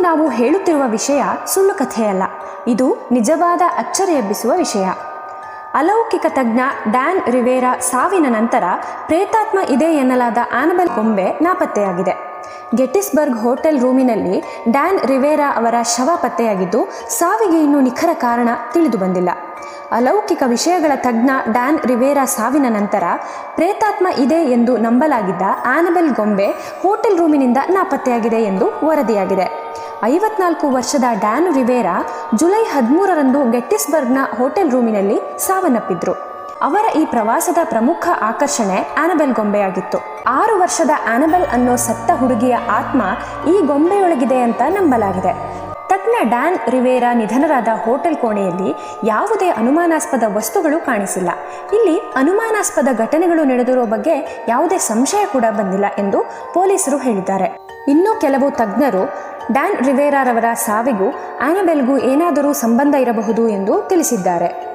ನಾವು ಹೇಳುತ್ತಿರುವ ವಿಷಯ ಸುಳ್ಳು ಕಥೆಯಲ್ಲ ಇದು ನಿಜವಾದ ಅಚ್ಚರಿ ಎಬ್ಬಿಸುವ ವಿಷಯ. ಅಲೌಕಿಕ ತಜ್ಞ ಡ್ಯಾನ್ ರಿವೇರಾ ಸಾವಿನ ನಂತರ ಪ್ರೇತಾತ್ಮ ಇದೆ ಎನ್ನಲಾದ ಆನಬಲ್ ಗೊಂಬೆ ನಾಪತ್ತೆಯಾಗಿದೆ. ಗೆಟಿಸ್ಬರ್ಗ್ ಹೋಟೆಲ್ ರೂಮಿನಲ್ಲಿ ಡ್ಯಾನ್ ರಿವೇರಾ ಅವರ ಶವ ಪತ್ತೆಯಾಗಿದ್ದು, ಸಾವಿಗೆ ಇನ್ನೂ ನಿಖರ ಕಾರಣ ತಿಳಿದು ಬಂದಿಲ್ಲ. ಅಲೌಕಿಕ ವಿಷಯಗಳ ತಜ್ಞ ಡ್ಯಾನ್ ರಿವೇರಾ ಸಾವಿನ ನಂತರ ಪ್ರೇತಾತ್ಮ ಇದೆ ಎಂದು ನಂಬಲಾಗಿದ್ದ ಆನಬೆಲ್ ಗೊಂಬೆ ಹೋಟೆಲ್ ರೂಮಿನಿಂದ ನಾಪತ್ತೆಯಾಗಿದೆ ಎಂದು ವರದಿಯಾಗಿದೆ. ಐವತ್ನಾಲ್ಕು ವರ್ಷದ ಡ್ಯಾನ್ ರಿವೇರಾ ಜುಲೈ ಹದಿಮೂರರಂದು ಗೆಟ್ಟಿಸ್ಬರ್ಗ್ನ ಹೋಟೆಲ್ ರೂಮಿನಲ್ಲಿ ಸಾವನ್ನಪ್ಪಿದ್ರು. ಅವರ ಈ ಪ್ರವಾಸದ ಪ್ರಮುಖ ಆಕರ್ಷಣೆ ಆನಬೆಲ್ ಗೊಂಬೆಯಾಗಿತ್ತು. ಆರು ವರ್ಷದ ಆನಬೆಲ್ ಅನ್ನೋ ಸತ್ತ ಹುಡುಗಿಯ ಆತ್ಮ ಈ ಗೊಂಬೆಯೊಳಗಿದೆ ಅಂತ ನಂಬಲಾಗಿದೆ. ತಜ್ಞ ಡ್ಯಾನ್ ರಿವೇರಾ ನಿಧನರಾದ ಹೋಟೆಲ್ ಕೋಣೆಯಲ್ಲಿ ಯಾವುದೇ ಅನುಮಾನಾಸ್ಪದ ವಸ್ತುಗಳು ಕಾಣಿಸಿಲ್ಲ. ಇಲ್ಲಿ ಅನುಮಾನಾಸ್ಪದ ಘಟನೆಗಳು ನಡೆದಿರುವ ಬಗ್ಗೆ ಯಾವುದೇ ಸಂಶಯ ಕೂಡ ಬಂದಿಲ್ಲ ಎಂದು ಪೊಲೀಸರು ಹೇಳಿದ್ದಾರೆ. ಇನ್ನು ಕೆಲವು ತಜ್ಞರು ಡ್ಯಾನ್ ರಿವೇರಾರವರ ಸಾವಿಗೂ ಆನಬೆಲ್ಗೂ ಏನಾದರೂ ಸಂಬಂಧ ಇರಬಹುದು ಎಂದು ತಿಳಿಸಿದ್ದಾರೆ.